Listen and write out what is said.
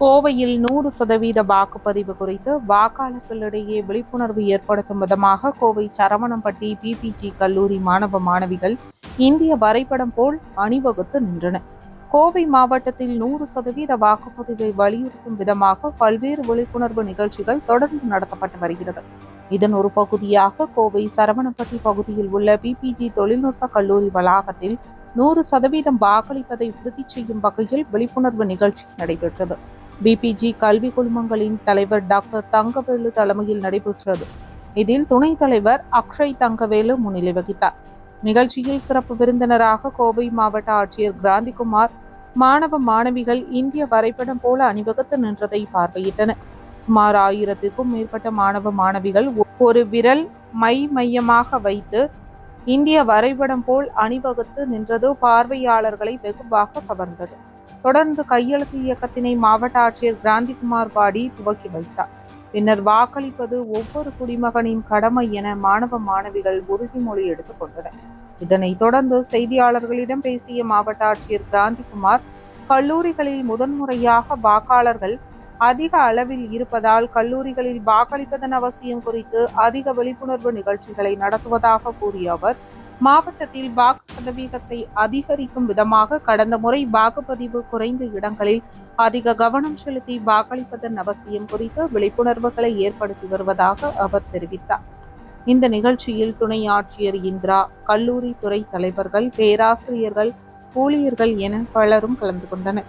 கோவையில் நூறு சதவீத வாக்குப்பதிவு குறித்து வாக்காளர்களிடையே விழிப்புணர்வு ஏற்படுத்தும் விதமாக கோவை சரவணம்பட்டி பிபிஜி கல்லூரி மாணவ மாணவிகள் இந்திய வரைபடம் போல் அணிவகுத்து நின்றன கோவை மாவட்டத்தில் நூறு சதவீத வாக்குப்பதிவை வலியுறுத்தும் விதமாக பல்வேறு விழிப்புணர்வு நிகழ்ச்சிகள் தொடர்ந்து நடத்தப்பட்டு வருகிறது. இதன் ஒரு பகுதியாக கோவை சரவணப்பட்டி பகுதியில் உள்ள பிபிஜி தொழில்நுட்ப கல்லூரி வளாகத்தில் நூறு சதவீதம் வாக்களிப்பதை உறுதி செய்யும் வகையில் விழிப்புணர்வு நிகழ்ச்சி நடைபெற்றது. பிபிஜி கல்வி குழுமங்களின் தலைவர் டாக்டர் தங்கவேலு தலைமையில் நடைபெற்றது. இதில் துணைத் தலைவர் அக்ஷய் தங்கவேலு முன்னிலை வகித்தார். நிகழ்ச்சியில் சிறப்பு விருந்தினராக கோவை மாவட்ட ஆட்சியர் கிராந்திகுமார் மாணவ மாணவிகள் இந்திய வரைபடம் போல அணிவகுத்து நின்றதை பார்வையிட்டனர். சுமார் ஆயிரத்திற்கும் மேற்பட்ட மாணவ மாணவிகள் ஒரு விரல் மை மையமாக வைத்து இந்திய வரைபடம் போல் அணிவகுத்து நின்றது பார்வையாளர்களை வெகுவாக கவர்ந்தது. தொடர்ந்து கையெழுத்து இயக்கத்தினை மாவட்ட ஆட்சியர் கிராந்திகுமார் பாடி துவக்கி வைத்தார். பின்னர் வாக்களிப்பது ஒவ்வொரு குடிமகனின் கடமை என மாணவ மாணவிகள் உறுதிமொழி எடுத்துக் கொண்டனர். இதனைத் தொடர்ந்து செய்தியாளர்களிடம் பேசிய மாவட்ட ஆட்சியர் கிராந்திகுமார் கல்லூரிகளில் முதன்முறையாக வாக்காளர்கள் அதிக அளவில் இருப்பதால் கல்லூரிகளில் வாக்களிப்பதன் அவசியம் குறித்து அதிக விழிப்புணர்வு நிகழ்ச்சிகளை நடத்துவதாக கூறிய அவர் மாவட்டத்தில் வாக்கு சதவீதத்தை அதிகரிக்கும் விதமாக கடந்த முறை வாக்குப்பதிவு குறைந்த இடங்களில் அதிக கவனம் செலுத்தி வாக்களிப்பதன் அவசியம் குறித்து விழிப்புணர்வுகளை ஏற்படுத்தி வருவதாக அவர் தெரிவித்தார். இந்த நிகழ்ச்சியில் துணை ஆட்சியர் இந்திரா கல்லூரி துறை தலைவர்கள் பேராசிரியர்கள் ஊழியர்கள் என பலரும் கலந்து கொண்டனர்.